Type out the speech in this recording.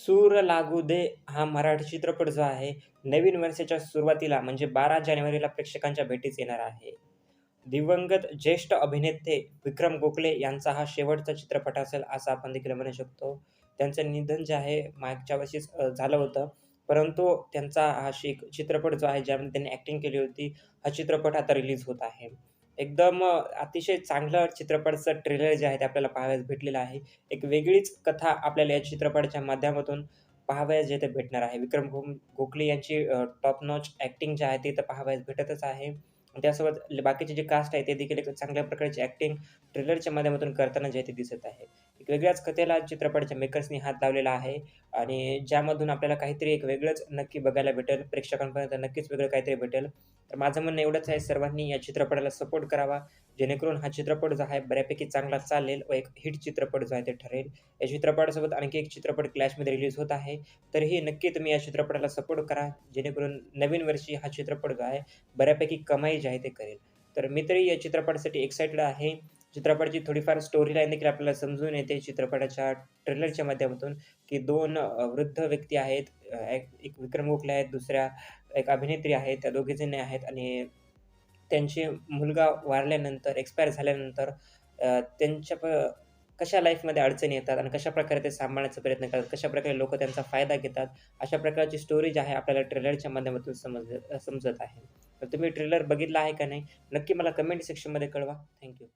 सूर लागू दे हा मराठी चित्रपट जो आहे नवीन वर्षाच्या सुरुवातीला म्हणजे बारा जानेवारीला प्रेक्षकांच्या भेटीस येणार आहे. दिवंगत ज्येष्ठ अभिनेते विक्रम गोखले यांचा हा शेवटचा चित्रपट असेल असं आपण देखील म्हणू शकतो. त्यांचं निधन जे आहे मागच्या वर्षीच झालं होतं. परंतु त्यांचा हा शिक चित्रपट जो आहे ज्यामध्ये त्यांनी ॲक्टिंग केली होती हा चित्रपट आता रिलीज होत आहे. एकदम अतिशय चांगलं चित्रपटाचं ट्रेलर जे आहे ते आपल्याला पाहावयास भेटलेलं आहे एक वेगळीच कथा आपल्याला या चित्रपटाच्या माध्यमातून पाहावयास जे ते भेटणार आहे. विक्रम गो गोखले यांची टॉप नॉच ॲक्टिंग जी आहे ती तर पाहावयास भेटतच आहे. त्यासोबत बाकीचे जे कास्ट आहे ते देखील एक चांगल्या प्रकारची ॲक्टिंग ट्रेलरच्या माध्यमातून करताना जे ते दिसत आहे. वेगळ्याच कथेला चित्रपटाच्या मेकर्सनी हात लावलेला आहे आणि ज्यामधून आपल्याला काहीतरी एक वेगळंच नक्की बघायला भेटेल. प्रेक्षकांपर्यंत नक्कीच वेगळं काहीतरी भेटेल. तर माझं म्हणणं एवढंच आहे सर्वांनी या चित्रपटाला सपोर्ट करावा. जेणेकरून हा चित्रपट जो आहे बऱ्यापैकी चांगला चालेल व एक हिट चित्रपट जो आहे ते ठरेल. या चित्रपटासोबत आणखी एक चित्रपट क्लॅशमध्ये रिलीज होत आहे. तरीही नक्की तुम्ही या चित्रपटाला सपोर्ट करा. जेणेकरून नवीन वर्षी हा चित्रपट जो आहे बऱ्यापैकी कमाई जी आहे ते करेल. तर मी तरी या चित्रपटासाठी एक्साइटेड आहे. चित्रपटाची थोडीफार स्टोरी लाईन देखील आपल्याला समजून येते चित्रपटाच्या ट्रेलरच्या माध्यमातून, की दोन वृद्ध व्यक्ती आहेत. एक एक विक्रम गोखले आहेत, दुसऱ्या एक अभिनेत्री आहेत. त्या दोघीजणी आहेत आणि त्यांची मुलगा वारल्यानंतर, एक्सपायर झाल्यानंतर त्यांच्या प कशा लाईफमध्ये अडचणी येतात आणि कशाप्रकारे ते सांभाळण्याचा प्रयत्न करतात, कशा प्रकारे लोकं त्यांचा फायदा घेतात. अशा प्रकारची स्टोरी जी आहे आपल्याला ट्रेलरच्या माध्यमातून समज समजत आहे. तर तुम्ही ट्रेलर बघितला आहे का नाही? नक्की मला कमेंट सेक्शनमध्ये कळवा. थँक्यू